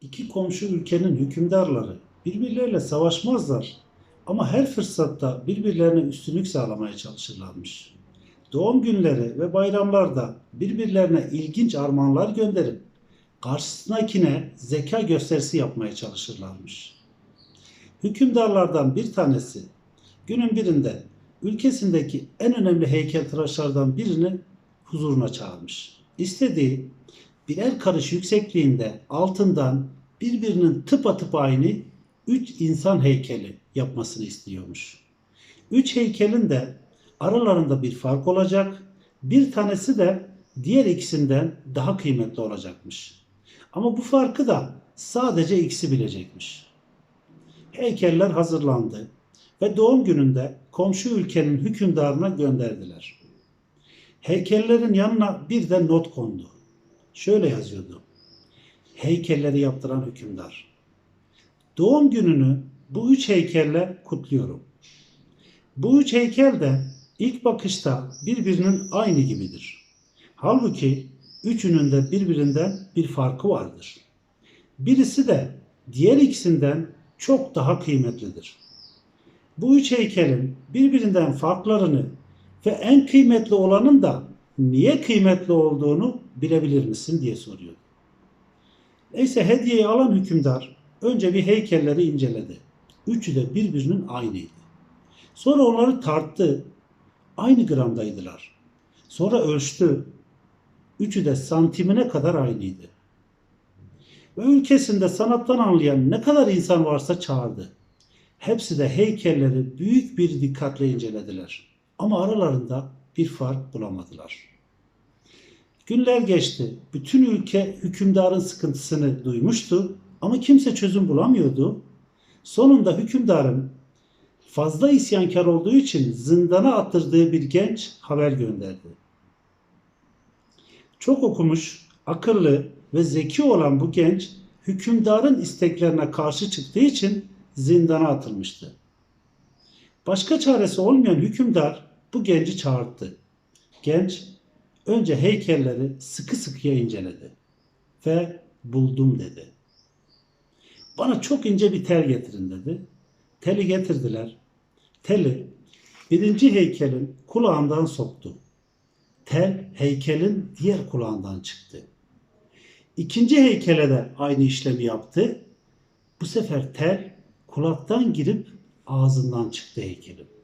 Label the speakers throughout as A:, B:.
A: İki komşu ülkenin hükümdarları birbirleriyle savaşmazlar ama her fırsatta birbirlerine üstünlük sağlamaya çalışırlarmış. Doğum günleri ve bayramlarda birbirlerine ilginç armağanlar gönderip karşısındakine zeka gösterisi yapmaya çalışırlarmış. Hükümdarlardan bir tanesi günün birinde ülkesindeki en önemli heykeltıraşlardan birini huzuruna çağırmış. İstediği birer karış yüksekliğinde altından birbirinin tıpatıp aynı üç insan heykeli yapmasını istiyormuş. Üç heykelin de aralarında bir fark olacak. Bir tanesi de diğer ikisinden daha kıymetli olacakmış. Ama bu farkı da sadece ikisi bilecekmiş. Heykeller hazırlandı ve doğum gününde komşu ülkenin hükümdarına gönderdiler. Heykellerin yanına bir de not kondu. Şöyle yazıyordu. Heykelleri yaptıran hükümdar. Doğum gününü bu üç heykelle kutluyorum. Bu üç heykel de ilk bakışta birbirinin aynı gibidir. Halbuki üçünün de birbirinden bir farkı vardır. Birisi de diğer ikisinden çok daha kıymetlidir. Bu üç heykelin birbirinden farklarını ve en kıymetli olanın da niye kıymetli olduğunu bilebilir misin diye soruyor. Neyse hediyeyi alan hükümdar önce bir heykelleri inceledi. Üçü de birbirinin aynıydı. Sonra onları tarttı. Aynı gramdaydılar. Sonra ölçtü. Üçü de santimine kadar aynıydı. Ve ülkesinde sanattan anlayan ne kadar insan varsa çağırdı. Hepsi de heykelleri büyük bir dikkatle incelediler. Ama aralarında bir fark bulamadılar. Günler geçti. Bütün ülke hükümdarın sıkıntısını duymuştu ama kimse çözüm bulamıyordu. Sonunda hükümdarın fazla isyankar olduğu için zindana attırdığı bir genç haber gönderdi. Çok okumuş, akıllı ve zeki olan bu genç hükümdarın isteklerine karşı çıktığı için zindana atılmıştı. Başka çaresi olmayan hükümdar bu genci çağırdı. Genç önce heykelleri sıkı sıkıya inceledi ve buldum dedi. Bana çok ince bir tel getirin dedi. Teli getirdiler. Teli birinci heykelin kulağından soktu. Tel heykelin diğer kulağından çıktı. İkinci heykele de aynı işlemi yaptı. Bu sefer tel kulaktan girip ağzından çıktı heykelin.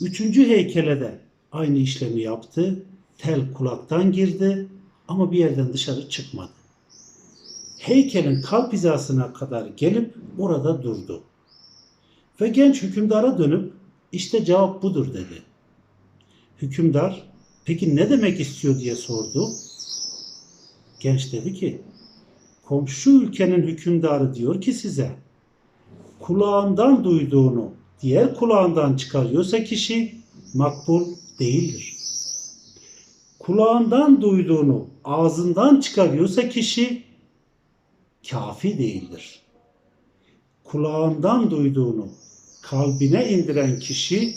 A: Üçüncü heykele de aynı işlemi yaptı. Tel kulaktan girdi ama bir yerden dışarı çıkmadı. Heykelin kalp hizasına kadar gelip orada durdu. Ve genç hükümdara dönüp işte cevap budur dedi. Hükümdar peki ne demek istiyor diye sordu. Genç dedi ki komşu ülkenin hükümdarı diyor ki size kulağından duyduğunu diğer kulağından çıkarıyorsa kişi makbul değildir. Kulağından duyduğunu ağzından çıkarıyorsa kişi kafi değildir. Kulağından duyduğunu kalbine indiren kişi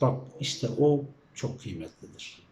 A: bak işte o çok kıymetlidir.